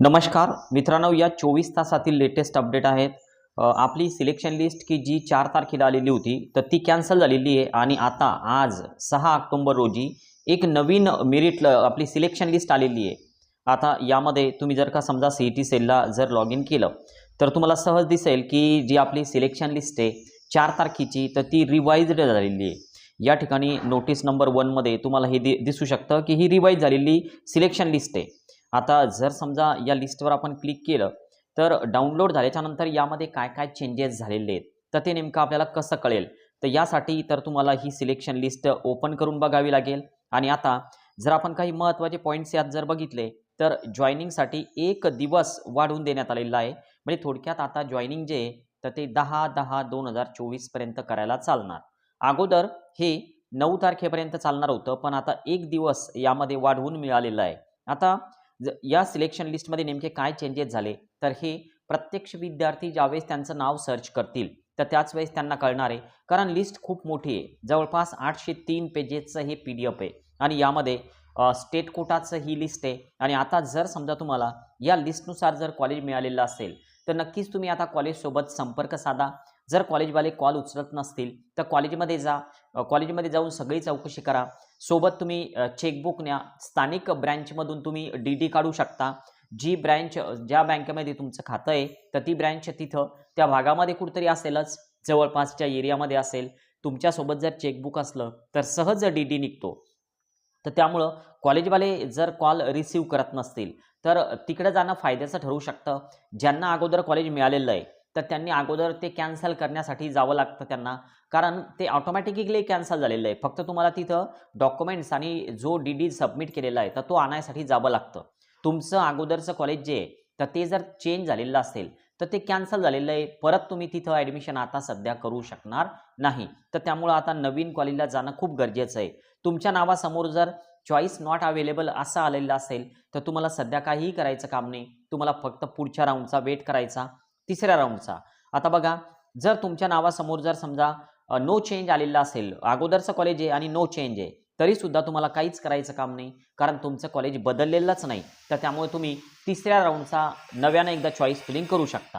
नमस्कार मित्रांनो या चोवीस तासातील लेटेस्ट अपडेट आहेत. आपली सिलेक्शन लिस्ट की जी चार तारखेला आलेली होती तर ती कॅन्सल झालेली आहे आणि आता आज सहा ऑक्टोंबर रोजी एक नवीन मेरिट आपली सिलेक्शन लिस्ट आलेली आहे. आता यामध्ये तुम्ही जर का समजा सी ई टी सेलला जर लॉग इन केलं तर तुम्हाला सहज दिसेल की जी आपली सिलेक्शन लिस्ट आहे चार तारखेची तर ती रिवाईज्ड झालेली आहे. या ठिकाणी नोटीस नंबर वनमध्ये तुम्हाला हे दि दिसू शकतं की ही रिवाईज झालेली सिलेक्शन लिस्ट आहे. आता जर समजा या लिस्टवर आपण क्लिक केलं तर डाउनलोड झाल्याच्यानंतर यामध्ये काय काय चेंजेस झालेले आहेत? तर ते नेमकं आपल्याला कसं कळेल? तर यासाठी तर तुम्हाला ही सिलेक्शन लिस्ट ओपन करून बघावी लागेल. आणि आता जर आपण काही महत्त्वाचे पॉईंट्स यात जर बघितले तर जॉईनिंगसाठी एक दिवस वाढवून देण्यात आलेला आहे. म्हणजे थोडक्यात आता जॉईनिंग जे आहे तर ते दहा दहा दोन हजार चोवीसपर्यंत करायला चालणार. अगोदर हे नऊ तारखेपर्यंत चालणार होतं पण आता एक दिवस यामध्ये वाढवून मिळालेलं आहे. आता ज या सिलेक्शन लिस्टमध्ये नेमके काय चेंजेस झाले? तर हे प्रत्यक्ष विद्यार्थी ज्यावेळेस त्यांचं नाव सर्च करतील तर त्याच वेळेस त्यांना कळणार आहे. कारण लिस्ट खूप मोठी आहे. जवळपास आठशे तीन पेजेसचं हे पी डी एफ आहे. आणि यामध्ये स्टेट कोटाचं ही लिस्ट आहे. आणि आता जर समजा तुम्हाला या लिस्टनुसार जर कॉलेज मिळालेलं असेल तर नक्कीच तुम्ही आता कॉलेजसोबत संपर्क साधा. जर कॉलेजवाले कॉल उचलत नसतील तर कॉलेजमध्ये जा. कॉलेजमध्ये जाऊन सगळी चौकशी करा. सोबत तुम्ही चेकबुक न्या. स्थानिक ब्रँचमधून तुम्ही डी डी काढू शकता. जी ब्रँच ज्या बँकेमध्ये तुमचं खातं आहे तर ती ब्रँच तिथं. त्या भागामध्ये कुठंतरी असेलच. जवळपासच्या एरियामध्ये असेल. तुमच्यासोबत जर चेकबुक असलं तर सहज डी डी निघतो. तर त्यामुळं कॉलेजवाले जर कॉल रिसीव करत नसतील तर तिकडे जाणं फायद्याचं ठरू शकतं. ज्यांना अगोदर कॉलेज मिळालेलं आहे तर त्यांनी अगोदर ते कॅन्सल करण्यासाठी जावं लागतं त्यांना. कारण ते ऑटोमॅटिकली कॅन्सल झालेलं आहे. फक्त तुम्हाला तिथं डॉक्युमेंट्स आणि जो डी डी सबमिट केलेला आहे तर तो आणायसाठी जावं लागतं. तुमचं अगोदरचं कॉलेज जे आहे तर ते जर चेंज झालेलं असेल तर ते कॅन्सल झालेलं आहे. परत तुम्ही तिथं ॲडमिशन आता सध्या करू शकणार नाही. तर त्यामुळं आता नवीन कॉलेजला जाणं खूप गरजेचं आहे. तुमच्या नावासमोर जर चॉईस नॉट अवेलेबल असं आलेलं असेल तर तुम्हाला सध्या काहीही करायचं काम नाही. तुम्हाला फक्त पुढच्या राऊंडचा वेट करायचा. तिसऱ्या राऊंडचा आता बघा जर तुमच्या नावासमोर जर समजा नो चेंज आलेला असेल अगोदरचं कॉलेज आहे आणि नो चेंज आहे तरीसुद्धा तुम्हाला काहीच करायचं काम नाही कारण तुमचं कॉलेज बदललेलंच नाही. तर त्यामुळे तुम्ही तिसऱ्या राऊंडचा नव्यानं एकदा चॉईस फिलिंग करू शकता.